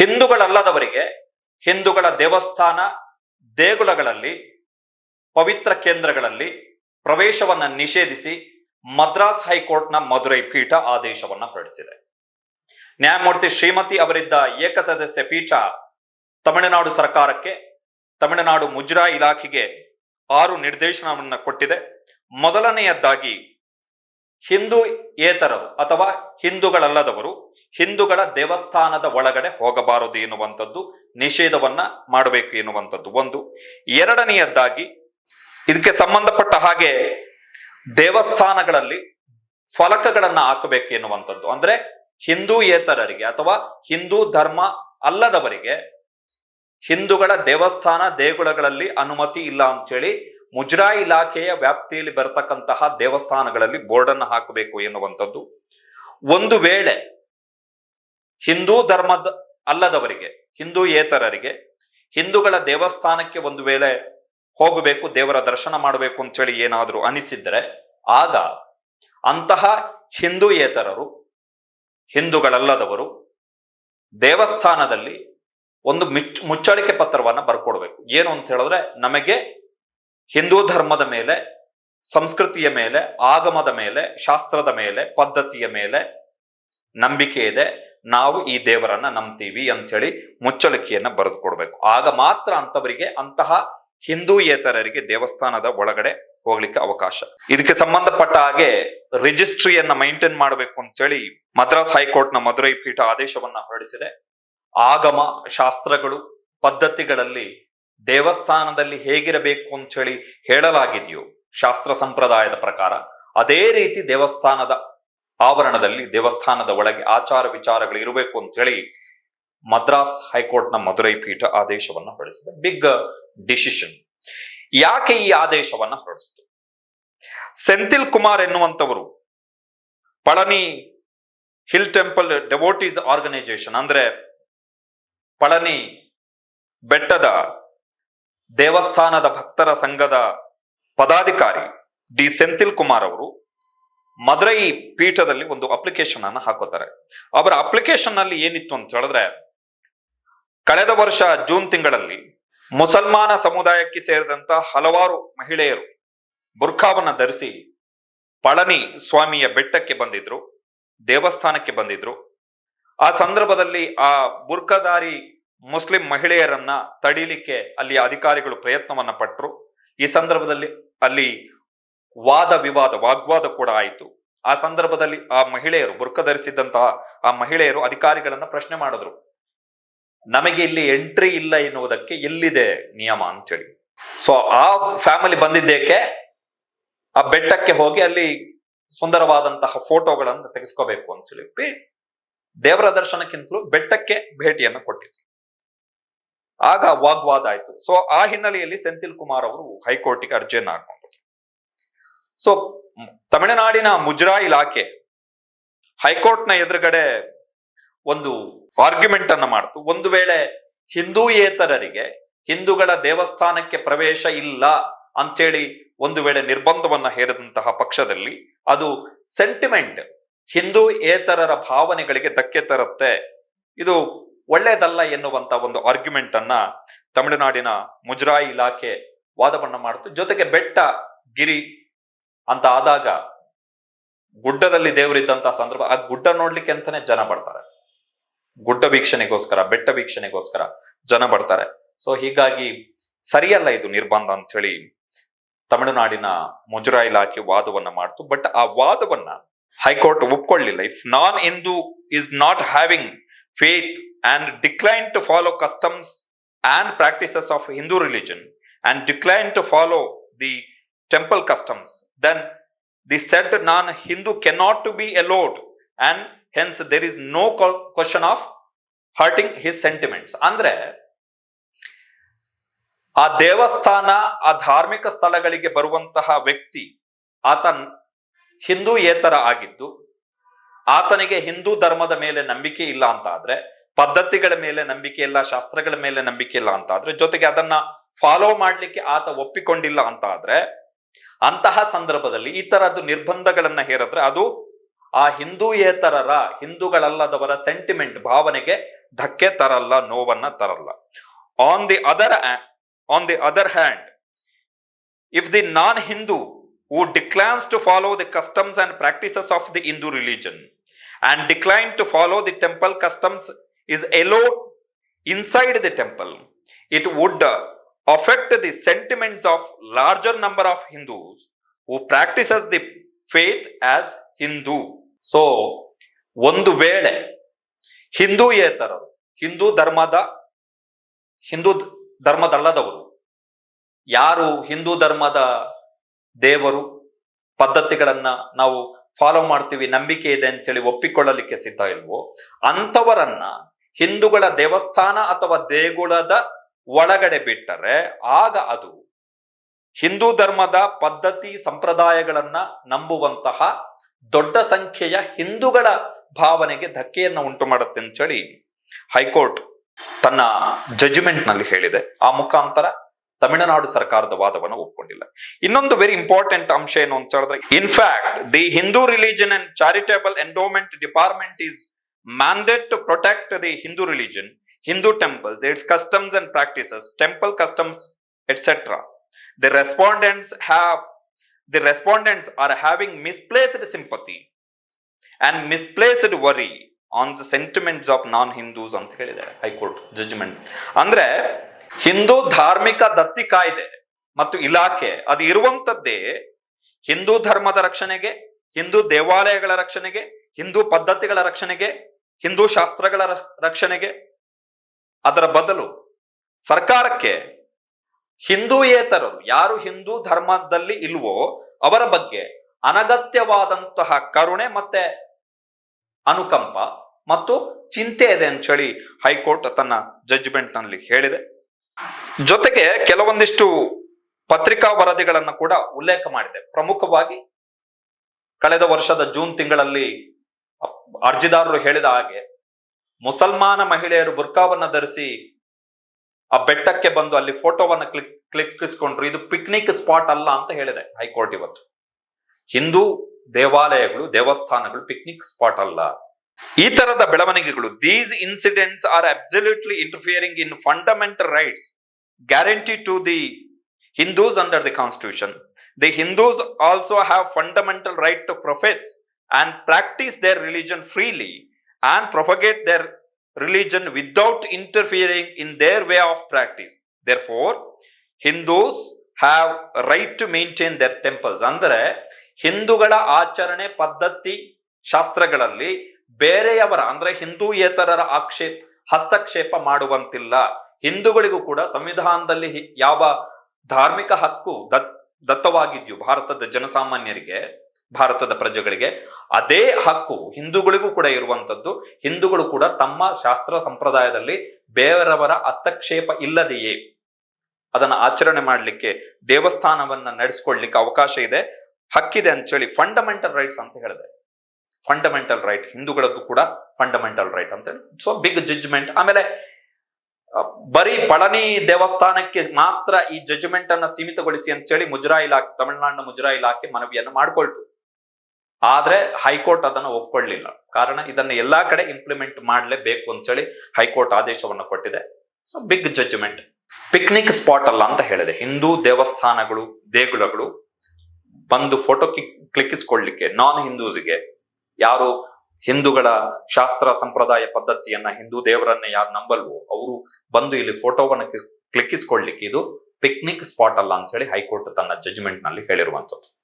ಹಿಂದೂಗಳಲ್ಲದವರಿಗೆ ಹಿಂದೂಗಳ ದೇವಸ್ಥಾನ ದೇಗುಲಗಳಲ್ಲಿ, ಪವಿತ್ರ ಕೇಂದ್ರಗಳಲ್ಲಿ ಪ್ರವೇಶವನ್ನು ನಿಷೇಧಿಸಿ ಮದ್ರಾಸ್ ಹೈಕೋರ್ಟ್ನ ಮದುರೈ ಪೀಠ ಆದೇಶವನ್ನ ಹೊರಡಿಸಿದೆ. ನ್ಯಾಯಮೂರ್ತಿ ಶ್ರೀಮತಿ ಅವರಿದ್ದ ಏಕಸದಸ್ಯ ಪೀಠ ತಮಿಳುನಾಡು ಸರ್ಕಾರಕ್ಕೆ, ತಮಿಳುನಾಡು ಮುಜ್ರಾ ಇಲಾಖೆಗೆ ಆರು ನಿರ್ದೇಶನವನ್ನು ಕೊಟ್ಟಿದೆ. ಮೊದಲನೆಯದ್ದಾಗಿ ಹಿಂದೂ ಏತರರು ಅಥವಾ ಹಿಂದೂಗಳಲ್ಲದವರು ಹಿಂದೂಗಳ ದೇವಸ್ಥಾನದ ಒಳಗಡೆ ಹೋಗಬಾರದು ಎನ್ನುವಂಥದ್ದು, ನಿಷೇಧವನ್ನ ಮಾಡಬೇಕು ಎನ್ನುವಂಥದ್ದು ಒಂದು. ಎರಡನೆಯದ್ದಾಗಿ, ಇದಕ್ಕೆ ಸಂಬಂಧಪಟ್ಟ ಹಾಗೆ ದೇವಸ್ಥಾನಗಳಲ್ಲಿ ಫಲಕಗಳನ್ನ ಹಾಕಬೇಕು ಎನ್ನುವಂಥದ್ದು. ಅಂದ್ರೆ ಹಿಂದೂಯೇತರರಿಗೆ ಅಥವಾ ಹಿಂದೂ ಧರ್ಮ ಅಲ್ಲದವರಿಗೆ ಹಿಂದೂಗಳ ದೇವಸ್ಥಾನ ದೇಗುಲಗಳಲ್ಲಿ ಅನುಮತಿ ಇಲ್ಲ ಅಂತೇಳಿ ಮುಜರಾ ಇಲಾಖೆಯ ವ್ಯಾಪ್ತಿಯಲ್ಲಿ ಬರತಕ್ಕಂತಹ ದೇವಸ್ಥಾನಗಳಲ್ಲಿ ಬೋರ್ಡನ್ನು ಹಾಕಬೇಕು ಎನ್ನುವಂಥದ್ದು. ಒಂದು ವೇಳೆ ಹಿಂದೂ ಧರ್ಮದ ಅಲ್ಲದವರಿಗೆ, ಹಿಂದೂ ಏತರರಿಗೆ, ಹಿಂದೂಗಳ ದೇವಸ್ಥಾನಕ್ಕೆ ಒಂದು ವೇಳೆ ಹೋಗಬೇಕು, ದೇವರ ದರ್ಶನ ಮಾಡಬೇಕು ಅಂತೇಳಿ ಏನಾದರೂ ಅನಿಸಿದ್ರೆ, ಆಗ ಅಂತಹ ಹಿಂದೂ ಏತರರು, ಹಿಂದೂಗಳಲ್ಲದವರು ದೇವಸ್ಥಾನದಲ್ಲಿ ಒಂದು ಮಿಚ್, ಮುಚ್ಚಳಿಕೆ ಪತ್ರವನ್ನು ಬರ್ಕೊಡ್ಬೇಕು. ಏನು ಅಂತ ಹೇಳಿದ್ರೆ, ನಮಗೆ ಹಿಂದೂ ಧರ್ಮದ ಮೇಲೆ, ಸಂಸ್ಕೃತಿಯ ಮೇಲೆ, ಆಗಮದ ಮೇಲೆ, ಶಾಸ್ತ್ರದ ಮೇಲೆ, ಪದ್ಧತಿಯ ಮೇಲೆ ನಂಬಿಕೆ ಇದೆ. ನಾವು ಈ ದೇವರನ್ನ ನಂಬ್ತೀವಿ ಅಂತೇಳಿ ಮುಚ್ಚಳಿಕೆಯನ್ನ ಬರೆದು ಕೊಡ್ಬೇಕು. ಆಗ ಮಾತ್ರ ಅಂತವರಿಗೆ ಅಂತಹ ಹಿಂದೂಯೇತರರಿಗೆ ದೇವಸ್ಥಾನದ ಒಳಗಡೆ ಹೋಗ್ಲಿಕ್ಕೆ ಅವಕಾಶ. ಇದಕ್ಕೆ ಸಂಬಂಧಪಟ್ಟ ಹಾಗೆ ರಿಜಿಸ್ಟ್ರಿಯನ್ನ ಮೈಂಟೈನ್ ಮಾಡಬೇಕು ಅಂತೇಳಿ ಮದ್ರಾಸ್ ಹೈಕೋರ್ಟ್ನ ಮಧುರೈ ಪೀಠ ಆದೇಶವನ್ನ ಹೊರಡಿಸಿದೆ. ಆಗಮ ಶಾಸ್ತ್ರಗಳು, ಪದ್ಧತಿಗಳಲ್ಲಿ ದೇವಸ್ಥಾನದಲ್ಲಿ ಹೇಗಿರಬೇಕು ಅಂತೇಳಿ ಹೇಳಲಾಗಿದೆಯೋ ಶಾಸ್ತ್ರ ಸಂಪ್ರದಾಯದ ಪ್ರಕಾರ, ಅದೇ ರೀತಿ ದೇವಸ್ಥಾನದ ಆವರಣದಲ್ಲಿ ದೇವಸ್ಥಾನದ ಒಳಗೆ ಆಚಾರ ವಿಚಾರಗಳು ಇರಬೇಕು ಅಂತ ಹೇಳಿ ಮದ್ರಾಸ್ ಹೈಕೋರ್ಟ್ನ ಮದುರೈ ಪೀಠ ಆದೇಶವನ್ನ ಹೊರಡಿಸಿದೆ. ಬಿಗ್ ಡಿಸಿಷನ್ ಯಾಕೆ ಈ ಆದೇಶವನ್ನ ಹೊರಡಿಸಿತು? Senthil Kumar ಎನ್ನುವಂಥವರು Palani hill temple devotees organisation ಅಂದ್ರೆ ಪಳನಿ ಬೆಟ್ಟದ ದೇವಸ್ಥಾನದ ಭಕ್ತರ ಸಂಘದ ಪದಾಧಿಕಾರಿ ಡಿ. ಸೆಂಥಿಲ್ ಕುಮಾರ್ ಅವರು ಮದುರೈ ಪೀಠದಲ್ಲಿ ಒಂದು ಅಪ್ಲಿಕೇಶನ್ ಅನ್ನು ಹಾಕೋತಾರೆ. ಅವರ ಅಪ್ಲಿಕೇಶನ್ನಲ್ಲಿ ಏನಿತ್ತು ಅಂತ ಹೇಳಿದ್ರೆ, ಕಳೆದ ವರ್ಷ ಜೂನ್ ತಿಂಗಳಲ್ಲಿ ಮುಸಲ್ಮಾನ ಸಮುದಾಯಕ್ಕೆ ಸೇರಿದಂತ ಹಲವಾರು ಮಹಿಳೆಯರು ಬುರ್ಖಾವನ್ನ ಧರಿಸಿ ಪಳನಿ ಸ್ವಾಮಿಯ ಬೆಟ್ಟಕ್ಕೆ ಬಂದಿದ್ರು, ದೇವಸ್ಥಾನಕ್ಕೆ ಬಂದಿದ್ರು. ಆ ಸಂದರ್ಭದಲ್ಲಿ ಆ ಬುರ್ಖದಾರಿ ಮುಸ್ಲಿಂ ಮಹಿಳೆಯರನ್ನ ತಡೀಲಿಕ್ಕೆ ಅಲ್ಲಿ ಅಧಿಕಾರಿಗಳು ಪ್ರಯತ್ನವನ್ನ ಪಟ್ಟರು ಈ ಸಂದರ್ಭದಲ್ಲಿ ಅಲ್ಲಿ ವಾದ ವಿವಾದ, ವಾಗ್ವಾದ ಕೂಡ ಆಯಿತು. ಆ ಸಂದರ್ಭದಲ್ಲಿ ಆ ಮಹಿಳೆಯರು ಬುರ್ಕ ಧರಿಸಿದ್ದಂತಹ ಆ ಮಹಿಳೆಯರು ಅಧಿಕಾರಿಗಳನ್ನ ಪ್ರಶ್ನೆ ಮಾಡಿದ್ರು. ನಮಗೆ ಇಲ್ಲಿ ಎಂಟ್ರಿ ಇಲ್ಲ ಎನ್ನುವುದಕ್ಕೆ ಎಲ್ಲಿದೆ ನಿಯಮ? ಅಂತೇಳಿ ಸೊ ಆ ಫ್ಯಾಮಿಲಿ ಬಂದಿದ್ದೇಕೆ? ಆ ಬೆಟ್ಟಕ್ಕೆ ಹೋಗಿ ಅಲ್ಲಿ ಸುಂದರವಾದಂತಹ ಫೋಟೋಗಳನ್ನು ತೆಗೆಸ್ಕೋಬೇಕು ಅಂತ ಹೇಳಿ ದೇವರ ದರ್ಶನಕ್ಕಿಂತಲೂ ಬೆಟ್ಟಕ್ಕೆ ಭೇಟಿಯನ್ನು ಕೊಟ್ಟಿದ್ರು. ಆಗ ವಾಗ್ವಾದ ಆಯ್ತು. ಸೊ ಆ ಹಿನ್ನೆಲೆಯಲ್ಲಿ ಸೆಂಥಿಲ್ ಕುಮಾರ್ ಅವರು ಹೈಕೋರ್ಟಿಗೆ ಅರ್ಜಿಯನ್ನು ಹಾಕೊಂಡ್ರು. ಸೊ ತಮಿಳುನಾಡಿನ ಮುಜ್ರಾ ಇಲಾಖೆ ಹೈಕೋರ್ಟ್ನ ಎದುರುಗಡೆ ಒಂದು ಆರ್ಗ್ಯುಮೆಂಟ್ ಅನ್ನು ಮಾಡ್ತು. ಒಂದು ವೇಳೆ ಹಿಂದೂಯೇತರರಿಗೆ ಹಿಂದೂಗಳ ದೇವಸ್ಥಾನಕ್ಕೆ ಪ್ರವೇಶ ಇಲ್ಲ ಅಂಥೇಳಿ ಒಂದು ವೇಳೆ ನಿರ್ಬಂಧವನ್ನ ಹೇರಿದಂತಹ ಪಕ್ಷದಲ್ಲಿ ಅದು ಸೆಂಟಿಮೆಂಟ್ ಹಿಂದೂ ಏತರರ ಭಾವನೆಗಳಿಗೆ ಧಕ್ಕೆ ತರುತ್ತೆ. ಇದು ಒಳ್ಳೇದಲ್ಲ ಎನ್ನುವಂತ ಒಂದು ಆರ್ಗ್ಯುಮೆಂಟ್ ಅನ್ನ ತಮಿಳುನಾಡಿನ ಮುಜರಾಯಿ ಇಲಾಖೆ ವಾದವನ್ನ ಮಾಡ್ತು. ಜೊತೆಗೆ ಬೆಟ್ಟ, ಗಿರಿ ಅಂತ ಆದಾಗ ಗುಡ್ಡದಲ್ಲಿ ದೇವರಿದ್ದಂತಹ ಸಂದರ್ಭ, ಆ ಗುಡ್ಡ ನೋಡ್ಲಿಕ್ಕೆ ಅಂತಾನೆ ಜನ ಬರ್ತಾರೆ. ಗುಡ್ಡ ವೀಕ್ಷಣೆಗೋಸ್ಕರ, ಬೆಟ್ಟ ವೀಕ್ಷಣೆಗೋಸ್ಕರ ಜನ ಬರ್ತಾರೆ. ಸೊ ಹೀಗಾಗಿ ಸರಿಯಲ್ಲ ಇದು ನಿರ್ಬಂಧ ಅಂತ ಹೇಳಿ ತಮಿಳುನಾಡಿನ ಮುಜುರಾ ಇಲಾಖೆ ವಾದವನ್ನ ಮಾಡ್ತು. ಬಟ್ ಆ ವಾದವನ್ನ high court ಒಪ್ಕೊಳ್ಳಿಲ್ಲ. If non Hindu is not having faith and decline to follow customs and practices of Hindu religion and decline to follow the temple customs then the said non Hindu cannot to be allowed and hence there is no question of hurting his sentiments ಅಂದ್ರೆ ಆ ದೇವಸ್ಥಾನ, ಆ ಧಾರ್ಮಿಕ ಸ್ಥಳಗಳಿಗೆ ಬರುವಂತಹ ವ್ಯಕ್ತಿ, ಆತ ಹಿಂದೂ ಏತರ ಆಗಿದ್ದು, ಆತನಿಗೆ ಹಿಂದೂ ಧರ್ಮದ ಮೇಲೆ ನಂಬಿಕೆ ಇಲ್ಲ ಅಂತ ಆದ್ರೆ ಪದ್ಧತಿಗಳ ಮೇಲೆ ನಂಬಿಕೆ ಇಲ್ಲ, ಶಾಸ್ತ್ರಗಳ ಮೇಲೆ ನಂಬಿಕೆ ಇಲ್ಲ ಅಂತ ಆದ್ರೆ ಜೊತೆಗೆ ಅದನ್ನ ಫಾಲೋ ಮಾಡ್ಲಿಕ್ಕೆ ಆತ ಒಪ್ಪಿಕೊಂಡಿಲ್ಲ ಅಂತ ಆದ್ರೆ ಅಂತಹ ಸಂದರ್ಭದಲ್ಲಿ ಈ ತರದ್ದು ನಿರ್ಬಂಧಗಳನ್ನ ಹೇರಿದ್ರೆ ಅದು ಆ ಹಿಂದೂಯೇತರರ ಹಿಂದೂಗಳಲ್ಲದವರ ಸೆಂಟಿಮೆಂಟ್ ಭಾವನೆಗೆ ಧಕ್ಕೆ ತರಲ್ಲ ನೋವನ್ನ ತರಲ್ಲ. On the other on the other hand if the non Hindu who declines to follow the customs and practices of the Hindu religion and decline to follow the temple customs is allow inside the temple it uh, affect the sentiments of larger number of Hindus who practices the faith as Hindu. So, ಒಂದು ವೇಳೆ ಹಿಂದೂಯೇತರರು ಹಿಂದೂ ಧರ್ಮದ ಹಿಂದೂ ಧರ್ಮದಲ್ಲದವರು ಯಾರು ಹಿಂದೂ ಧರ್ಮದ ದೇವರು ಪದ್ಧತಿಗಳನ್ನ ನಾವು follow ಮಾಡ್ತೀವಿ ನಂಬಿಕೆ ಇದೆ ಅಂತೇಳಿ ಒಪ್ಪಿಕೊಳ್ಳಲಿಕ್ಕೆ ಸಿದ್ಧ ಇಲ್ವೋ ಅಂತವರನ್ನ ಹಿಂದೂಗಳ ದೇವಸ್ಥಾನ ಅಥವಾ ದೇಗುಲದ ಒಳಗಡೆ ಬಿಟ್ಟರೆ ಆಗ ಅದು ಹಿಂದೂ ಧರ್ಮದ ಪದ್ಧತಿ ಸಂಪ್ರದಾಯಗಳನ್ನ ನಂಬುವಂತಹ ದೊಡ್ಡ ಸಂಖ್ಯೆಯ ಹಿಂದೂಗಳ ಭಾವನೆಗೆ ಧಕ್ಕೆಯನ್ನ ಉಂಟು ಮಾಡುತ್ತೆ ಅಂತೇಳಿ ಹೈಕೋರ್ಟ್ ತನ್ನ ಜಜ್ಮೆಂಟ್ನಲ್ಲಿ ಹೇಳಿದೆ. ಆ ಮುಖಾಂತರ ತಮಿಳುನಾಡು ಸರ್ಕಾರದ ವಾದವನ್ನು ಒಪ್ಪಿಕೊಂಡಿಲ್ಲ ಇನ್ನೊಂದು ವೆರಿ ಇಂಪಾರ್ಟೆಂಟ್ ಅಂಶ ಏನು ಅಂತ ಹೇಳಿದ್ರೆ in fact the Hindu religion and charitable endowment department is mandate to protect the Hindu religion Hindu temples its customs and practices temple customs etcetera the respondents have the respondents are having misplaced sympathy and misplaced worry on the sentiments of non Hindus ಅಂತ ಹೇಳಿದೆ high court judgment ಅಂದ್ರೆ ಹಿಂದೂ ಧಾರ್ಮಿಕ ದತ್ತಿ ಕಾಯ್ದೆ ಮತ್ತು ಇಲಾಖೆ ಅದು ಇರುವಂತದ್ದೇ ಹಿಂದೂ ಧರ್ಮದ ರಕ್ಷಣೆಗೆ, ಹಿಂದೂ ದೇವಾಲಯಗಳ ರಕ್ಷಣೆಗೆ, ಹಿಂದೂ ಪದ್ಧತಿಗಳ ರಕ್ಷಣೆಗೆ, ಹಿಂದೂ ಶಾಸ್ತ್ರಗಳ ರಕ್ಷಣೆಗೆ ಅದರ ಬದಲು ಸರ್ಕಾರಕ್ಕೆ ಹಿಂದೂಯೇತರರು, ಯಾರು ಹಿಂದೂ ಧರ್ಮದಲ್ಲಿ ಇಲ್ವೋ ಅವರ ಬಗ್ಗೆ ಅನಗತ್ಯವಾದಂತಹ ಕರುಣೆ ಮತ್ತೆ ಅನುಕಂಪ ಮತ್ತು ಚಿಂತೆ ಇದೆ ಅಂತ ಹೇಳಿ ಹೈಕೋರ್ಟ್ ತನ್ನ ಜಡ್ಜ್ಮೆಂಟ್ನಲ್ಲಿ ಹೇಳಿದೆ. ಜೊತೆಗೆ ಕೆಲವೊಂದಿಷ್ಟು ಪತ್ರಿಕಾ ವರದಿಗಳನ್ನು ಕೂಡ ಉಲ್ಲೇಖ ಮಾಡಿದೆ. ಪ್ರಮುಖವಾಗಿ ಕಳೆದ ವರ್ಷದ ಜೂನ್ ತಿಂಗಳಲ್ಲಿ ಅರ್ಜಿದಾರರು ಹೇಳಿದ ಹಾಗೆ ಮುಸಲ್ಮಾನ ಮಹಿಳೆಯರು ಬುರ್ಕಾವನ್ನ ಧರಿಸಿ ಆ ಬೆಟ್ಟಕ್ಕೆ ಬಂದು ಅಲ್ಲಿ ಫೋಟೋವನ್ನು ಕ್ಲಿಕ್, ಕ್ಲಿಕ್ಕಿಸ್ಕೊಂಡ್ರು. ಇದು ಪಿಕ್ನಿಕ್ ಸ್ಪಾಟ್ ಅಲ್ಲ ಅಂತ ಹೇಳಿದೆ ಹೈಕೋರ್ಟ್ ಇವತ್ತು. ಹಿಂದೂ ದೇವಾಲಯಗಳು, ದೇವಸ್ಥಾನಗಳು ಪಿಕ್ನಿಕ್ ಸ್ಪಾಟ್ ಅಲ್ಲ. ಈ ತರದ ಬೆಳವಣಿಗೆಗಳು these incidents are absolutely interfering in fundamental rights guarantee to the Hindus under the Constitution the Hindus also have fundamental right to profess and practise their religion freely and propagate their religion without interfering in their way of practice therefore Hindus have right to maintain their temples ಅಂದರೆ ಹಿಂದೂಗಳ ಆಚರಣೆ ಪದ್ಧತಿ ಶಾಸ್ತ್ರಗಳಲ್ಲಿ ಬೇರೆಯವರ, ಅಂದ್ರೆ ಹಿಂದೂಯೇತರರ ಆಕ್ಷೇಪ ಹಸ್ತಕ್ಷೇಪ ಮಾಡುವಂತಿಲ್ಲ. ಹಿಂದೂಗಳಿಗೂ ಕೂಡ ಸಂವಿಧಾನದಲ್ಲಿ ಯಾವ ಧಾರ್ಮಿಕ ಹಕ್ಕು ದತ್, ದತ್ತವಾಗಿದೆಯೋ, ಭಾರತದ ಜನಸಾಮಾನ್ಯರಿಗೆ ಭಾರತದ ಪ್ರಜೆಗಳಿಗೆ ಅದೇ ಹಕ್ಕು ಹಿಂದೂಗಳಿಗೂ ಕೂಡ ಇರುವಂತದ್ದು ಹಿಂದೂಗಳು ಕೂಡ ತಮ್ಮ ಶಾಸ್ತ್ರ ಸಂಪ್ರದಾಯದಲ್ಲಿ ಬೇರೆಯವರ ಹಸ್ತಕ್ಷೇಪ ಇಲ್ಲದೆಯೇ ಅದನ್ನ ಆಚರಣೆ ಮಾಡಲಿಕ್ಕೆ, ದೇವಸ್ಥಾನವನ್ನ ನಡೆಸ್ಕೊಳ್ಲಿಕ್ಕೆ ಅವಕಾಶ ಇದೆ. ಹಕ್ಕಿದೆ ಅಂತೇಳಿ ಫಂಡಮೆಂಟಲ್ ರೈಟ್ಸ್ ಅಂತ ಹೇಳಿದೆ. ಫಂಡಮೆಂಟಲ್ ರೈಟ್ ಹಿಂದೂಗಳದ್ದು ಕೂಡ ಫಂಡಮೆಂಟಲ್ ರೈಟ್ ಅಂತ ಹೇಳಿ. ಸೊ ಬಿಗ್ ಜಡ್ಜ್ಮೆಂಟ್ ಆಮೇಲೆ ಬರೀ ಪಳನಿ ದೇವಸ್ಥಾನಕ್ಕೆ ಮಾತ್ರ ಈ ಜಡ್ಜ್ಮೆಂಟ್ ಅನ್ನ ಸೀಮಿತಗೊಳಿಸಿ ಅಂತೇಳಿ ಮುಜರಾ ಇಲಾಖೆ, ತಮಿಳುನಾಡಿನ ಮುಜರಾ ಇಲಾಖೆ ಮನವಿಯನ್ನು ಮಾಡ್ಕೊಳ್ತು. ಆದ್ರೆ ಹೈಕೋರ್ಟ್ ಅದನ್ನ ಒಪ್ಕೊಳ್ಳಿಲ್ಲ. ಕಾರಣ ಇದನ್ನ ಎಲ್ಲಾ ಕಡೆ ಇಂಪ್ಲಿಮೆಂಟ್ ಮಾಡಲೇಬೇಕು ಅಂತೇಳಿ ಹೈಕೋರ್ಟ್ ಆದೇಶವನ್ನು ಕೊಟ್ಟಿದೆ. So big judgement picnic spot ಅಲ್ಲ ಅಂತ ಹೇಳಿದೆ. ಹಿಂದೂ ದೇವಸ್ಥಾನಗಳು, ದೇಗುಲಗಳು ಬಂದು ಫೋಟೋ ಕ್ಲಿಕ್ಕಿಸ್ಕೊಳ್ಳಿಕ್ಕೆ ನಾನ್ ಹಿಂದೂಸ್ಗೆ ಯಾರು ಹಿಂದೂಗಳ ಶಾಸ್ತ್ರ ಸಂಪ್ರದಾಯ ಪದ್ಧತಿಯನ್ನ ಹಿಂದೂ ದೇವರನ್ನ ಯಾರು ನಂಬಲ್ವೋ ಅವರು ಬಂದು ಇಲ್ಲಿ ಫೋಟೋವನ್ನು ಕ್ಲಿಕ್ಕಿಸ್ಕೊಳ್ಳಿಕ್ಕೆ ಇದು ಪಿಕ್ನಿಕ್ ಸ್ಪಾಟ್ ಅಲ್ಲ ಅಂತ ಹೇಳಿ ಹೈಕೋರ್ಟ್ ತನ್ನ ಜಜ್ಮೆಂಟ್ನಲ್ಲಿ ಹೇಳಿರುವಂತದ್ದು